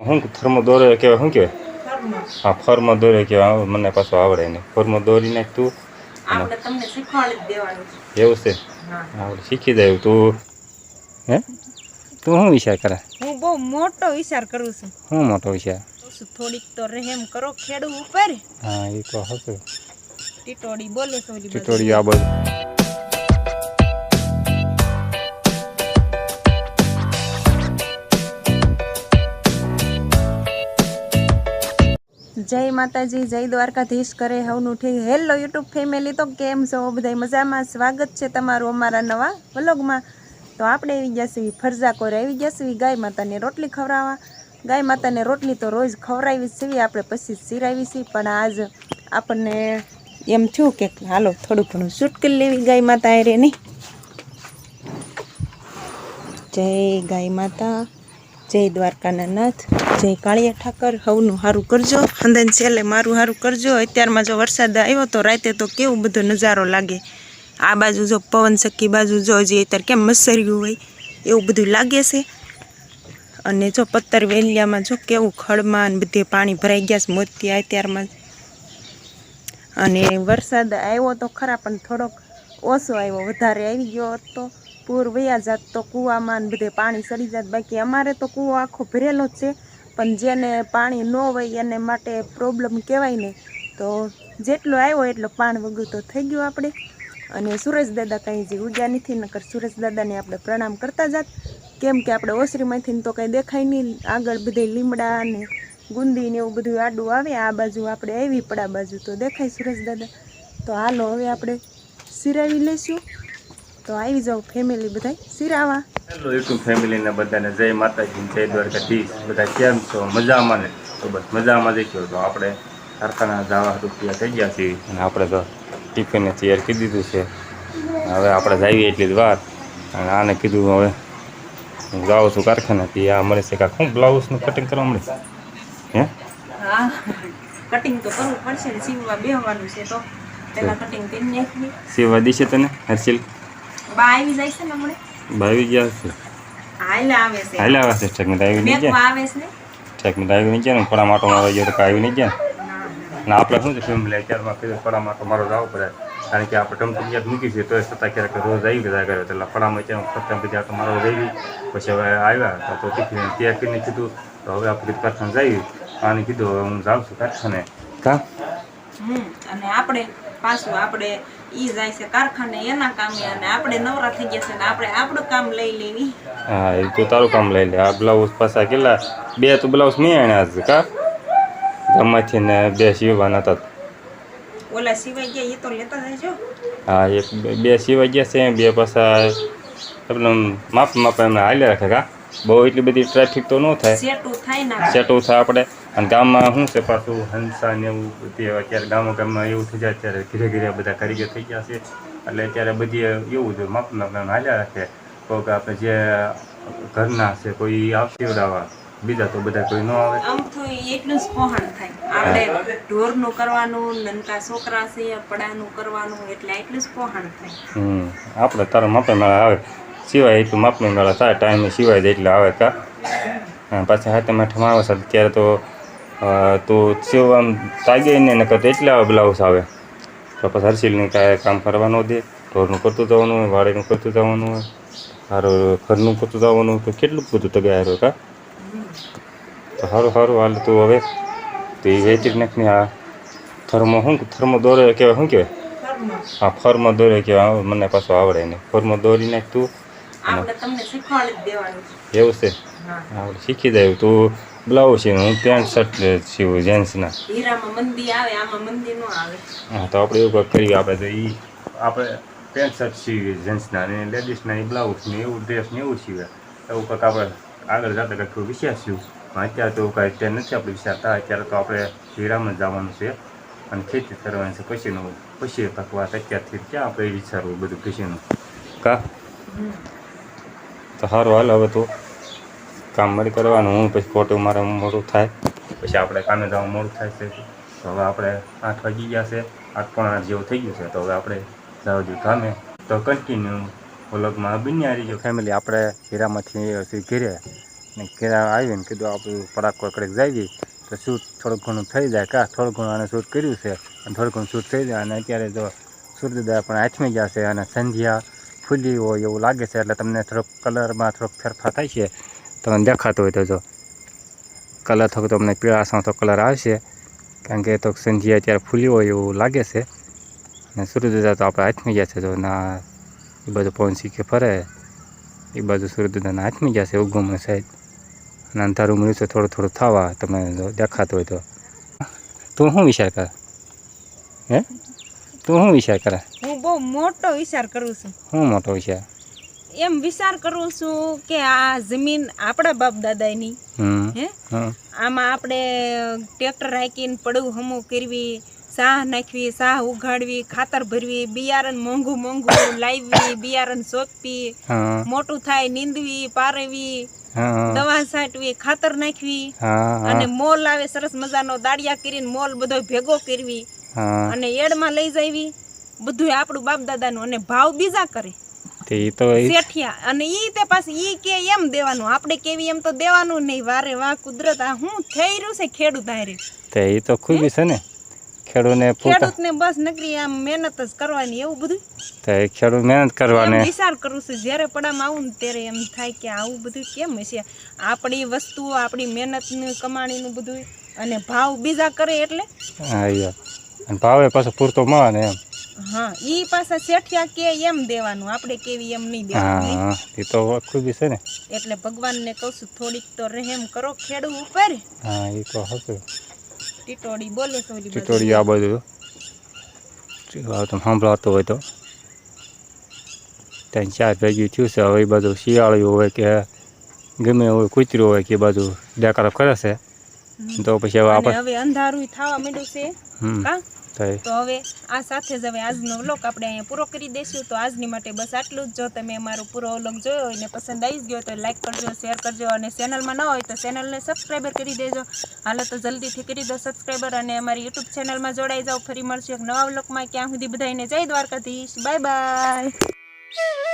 શું થર્મો દોરે કહેવાય શું કહેવાય હા ફર્મો દોરે કહેવાય મને પાછું આવડે નહીં. ફર્મો દોરી નાખ તું એવું છે? હા. આપણે શીખી જાય તું. હે? તું શું વિચાર કરે? હું બહુ મોટો વિચાર કરું છું. શું મોટો વિચાર? થોડીક તો રહેમ કરો ખેડૂ ઉપર હા એ તો હશે. ટીટોડી બોલે. ટીટોળી આ બધું. જય માતાજી, જય દ્વારકાધીશ કરે હવનું ઠીક. હેલો યુટ્યુબ ફેમિલી, તો કેમ છો? બધા મજામાં? સ્વાગત છે તમારું અમારા નવા વ્લોગમાં. તો આપણે આવી ગયા છીએ ફરજા કોર. આવી ગયા છીએ ગાય માતાને રોટલી ખવડાવવા. ગાય માતાને રોટલી તો રોજ ખવડાવી છીએ. આપણે પછી સિરાવી છીએ. પણ આજ આપણને એમ થયું કે હાલો, થોડું ઘણું શૂટ લેવી ગાય માતા અરે નહીં જય ગાય માતા. જય દ્વારકાના નાથ જય કાળિયા ઠાકર, હવનું સારું કરજો. હંદન છેલ્લે મારું સારું કરજો. અત્યારમાં જો વરસાદ આવ્યો તો રાતે તો કેવું બધો નજારો લાગે. આ બાજુ જો પવન સખી બાજુ જો હજી અત્યારે કેમ મસર્યું હોય, એવું બધું લાગે છે. અને જો પત્તર વેલિયામાં જો કેવું ખડમાં ને બધે પાણી ભરાઈ ગયા છે મોતી અત્યારમાં. અને વરસાદ આવ્યો તો ખરા, પણ થોડોક ઓછો આવ્યો, વધારે આવી ગયો હોત. પૂર વયા જાત તો કૂવામાં બધે પાણી સડી જાત. બાકી અમારે તો કૂવો આખો ભરેલો જ છે. પણ જેને પાણી ન હોય એને માટે પ્રોબ્લેમ કહેવાય ને, તો જેટલો આવ્યો એટલો પાણ વગર તો થઈ ગયો આપણે. અને સુરેશ દાદા કંઈ જે ઉગ્યા નથી, નકર સુરેશ દાદાને આપણે પ્રણામ કરતા જાત. કેમ કે આપણે ઓસરીમાંથી તો કંઈ દેખાય નહીં. આગળ બધે લીમડા ને ગુંદી ને એવું બધું આડું આવે, આ બાજુ આપણે આવી પડા બાજુ તો દેખાય સુરેશ દાદા. તો હાલો હવે આપણે સિરાવી લઈશું. તો આવી જાઓ ફેમિલી બધા સિરાવા. હેલો યુટ્યુબ ફેમિલીને બધાને જય માતાજી જય દ્વારકાધીશ. બધા કેમ છો? મજામાં ને? તો બસ મજામાં દેખ્યો તો આપણે કારખાના જવા રૂપિયા થઈ ગયા છીએ. અને આપણે તો ટિફિનને તૈયાર કરી દીધું છે. હવે આપણે જઈએ એટલી જ વાર અને આને કીધું હવે હું જાઉં છું કારખાનાથી. આ મળે છે કાંક શું બ્લાઉઝનું કટિંગ કરવા મળે? હે? કટિંગ તો કરવું પડશે ને. સીવવા બેહવાનું છે તો. પહેલાં કટિંગ કરીને સીવવા સેવા દીશે તને હર્ષિલ બા આવી જાય છે ને હમણે? ભાવી ગયા છે. હાલે આવે છે. હાલે આવે છે. ઠેક આવી નહીં ગયા. આવે છે ને? ઠેક આવી નહીં ગયા ને. પડા માટો મારવા ગયો તો કાંઈ આવી નહીં ગયા. ના. આપણે શું છે ફેમિલી અત્યારમાં કીધું મારો જવું પડે. કારણ કે આપણે ટમટમ યાદ મૂકી છે તો છતાં ક્યારેક રોજ આવી ગયા કરે. એટલે પડામાં ત્યાં પ્રથમ બીજા તો મારો જઈ પછી હવે આવ્યા તો ટિફિન ત્યાં કરીને કીધું તો હવે આપણે કારખાને જઈએ. અને કીધું હવે હું જાઉં છું કારખાને. કા અને આપણે પાછું આપણે ઈ જાય છે કારખાને એના કામે અને આપણે નવરા થઈ ગયા છે ને આપણે આપણું કામ લઈ લેવી. હા એ તો તારું કામ લઈ લે. આ બ્લાઉઝ પાછા કેટલા? બે તો બ્લાઉઝ નહીં આણ્યા છે કા? ગમેથી ને બે સીવવાના હતા. ઓલા સિવાય ગયા એ તો લેતા જજો હા એક બે- સિવાય ગયા છે બે પાછા એટલે માપ માપ એમને હાલ્યા રાખે કા? બહુ એટલી બધી ટ્રાફિક તો ન થાય. સેટું થાય ના. સેટું થાય આપણે. અને ગામમાં શું છે પાછું હંસા ને એવું બધી અત્યારે ગામો ગામમાં એવું થઈ જાય અત્યારે ધીરે ધીરે બધા કારીગર થઈ ગયા છે. એટલે અત્યારે બધી એવું છે માપના માપ હાલ્યા રાખે. કોઈક આપણે જે ઘરના છે કોઈ આવશે ઉડાવવા બીજા તો બધા કોઈ ન આવે. આમ તો એકનું સ્પોહણ થાય. આપણે ઢોરનું કરવાનું નનકા છોકરા છે પડાનું કરવાનું એટલે એટલું સ્પોહણ થાય. હમ આપણે તારા માપે મેળા આવે. સિવાય એટલું માપની મેળા થાય ટાઈમે સિવાય જ એટલે આવે કા? પાછા હાથે માઠામાં આવે છે અત્યારે તો તો સેવ આમ તાગે ને નકર એટલે બ્લાઉઝ આવે. તો પછી હર્ષિલને કાંઈ કામ કરવા ન દે. ઢોરનું કરતું જવાનું હોય વાડીનું કરતું જવાનું હોય સારું ઘરનું કરતું જવાનું હોય તો કેટલું બધું તગાય હોય કા? તો સારું સારું હાલ તું હવે. તો એ વેચી નાખની આ થર્મો શું થર્મો દોરે કહેવાય શું કહેવાય હા ફર્મ દોરે કહેવાય મને પાછું આવડે નહીં. ફર્મ દોરી નાખ તું. આપણે તમને શીખવાડી દેવાનું એવું છે? હા. આપણે શીખી જાય. તું બ્લાઉઝ છે હું પેન્ટ શર્ટ સીવું જેન્ટ્સના હીરામાં મંદી આવે આમાં મંદી ન આવે. હા તો આપણે એવું કંઈક કરીએ. આપણે તો એ આપણે પેન્ટ શર્ટ સીવીએ જેન્ટ્સના અને લેડીઝના એ બ્લાઉઝ ને એવું ડ્રેસ ને એવું સીવે. એવું કંઈક આપણે આગળ જતા કંઈક વિચારશું. પણ અત્યારે તો કાંઈ અત્યારે નથી આપણે વિચારતા. અત્યારે તો આપણે હીરામાં જવાનું છે અને ખેતી કરવાની છે. પછીનું પછી કંઈક વાત અત્યારથી ક્યાં આપણે એ વિચારવું બધું પછીનું કા. તો સારું હાલ, હવે તો કામ મળી કરવાનું. હું પછી ખોટું મારે મોડું થાય. પછી આપણે કામે જવાનું મોડું થાય છે. તો હવે આપણે આઠ વાગી ગયા છે. આઠ પોણા આઠ જેવું થઈ ગયું છે. તો હવે આપણે જવા કામે તો કન્ટિન્યુ વ્લોગમાં બન્યા રહીજો ફેમિલી આપણે હીરામાંથી ઘેરે ને ઘેરા આવીને કીધું આપણું પડાકો કડક જઈએ તો શૂટ થોડું ઘણું થઈ જાય. કાં? થોડું ઘણું આને શૂટ કર્યું છે. અને થોડું ઘણું શૂટ થઈ જાય. અને અત્યારે જો સૂર્યોદય પણ આઠમી ગયા છે. અને સંધ્યા ફૂલી હોય એવું લાગે છે એટલે તમને થોડોક કલરમાં થોડોક ફેરફાર થાય છે. તમને દેખાતો હોય તો જો. કલર થોડોક તમને પીળાશમાં તો કલર આવશે. કારણ કે તો સંજીયા અત્યારે ફૂલી હોય એવું લાગે છે. અને સૂર્યોદય તો આપણે હાથમી છે તો ના એ બાજુ પહોંચી શીખે ફરે. એ બાજુ સૂર્યોદયના હાથમી છે ઉગમણી સાઈડ અને અંધારું મળ્યું છે થોડું થોડું થવા દેખાતો દેખાતું હોય તો. તું શું વિચાર કર? હે? તું શું વિચાર કરે? હું બહુ મોટો વિચાર કરું છું. હું મોટો વિચાર? એમ વિચાર કરું છું કે આ જમીન આપણા બાપ દાદાની. હે? આમાં આપણે ટ્રેક્ટર રાખીને પડવું હમું કરવી સાહ નાખવી સાહ ઉગાડવી ખાતર ભરવી બિયારણ મોંઘું મોંઘું લાવવી બિયારણ સોંપવી મોટું થાય નીંદવી પારવી દવા છાંટવી ખાતર નાખવી અને મોલ આવે સરસ મજાનો દાડિયા કરીને મોલ બધો ભેગો કરવી અને એડમાં લઈ જવી બધું આપણું બાપ દાદાનું અને ભાવ બીજા કરે. તે તો શેઠિયા અને ઈ તે પાછી ઈ કે એમ દેવાનું. આપણે કેવી એમ તો દેવાનું નહીં. વારે વાહ કુદરત આ હું થઈ રહ્યું છે ખેડૂત આરે તે ઈ તો ખૂબી છે ને. ખેડૂને ખેડૂતને બસ નકરી આમ મહેનત જ કરવાની એવું બધું તે ખેડૂત મહેનત કરવાને. વિચાર કરું છું જ્યારે પડામાં આવું ને ત્યારે એમ થાય કે આવું બધું કેમ હશે? આપણી વસ્તુઓ આપણી મહેનતનું કમાણીનું બધું અને ભાવ બીજા કરે એટલે? હા અને ભાવે પાછો પૂરતો મળે ને એમ. હા ઈ પાછા શેઠિયા કે એમ દેવાનું આપણે કેવી એમ નહીં દેવાનું હા એ તો ખૂબી છે ને. એટલે ભગવાનને કહું છું થોડીક તો રહેમ કરો ખેડૂ ઉપર. હા એ તો હતું ટીટોડી બોલે છે ઓલી બાજુ. ચિતોડી આ બધું તમે હોય તો. ત્યાં ચાર ભેગી થયું છે હવે એ બધું શિયાળું હોય કે ગમે હોય કૂતરું હોય કે એ બધું દેખાડો કરે છે. તો પછી હવે આપણે હવે અંધારું થવા માંડ્યું છે. કા તો હવે આ સાથે જ હવે આજનો વ્લોગ આપણે અહીંયા પૂરો કરી દઈશું. તો આજની માટે બસ આટલું જ. જો તમે અમારો પૂરો વ્લોગ જોયો હોય ને પસંદ આવી ગયો તો લાઈક કરજો, શેર કરજો અને ચેનલમાં ન હોય તો ચેનલને સબસ્ક્રાઈબર કરી દેજો. હાલો તો જલ્દીથી કરી દો સબસ્ક્રાઈબર અને અમારી યુટ્યુબ ચેનલમાં જોડાઈ જાઓ. ફરી મળશું એક નવા વ્લોગમાં. ક્યાં સુધી બધાને જય દ્વારકાધીશ. Bye bye.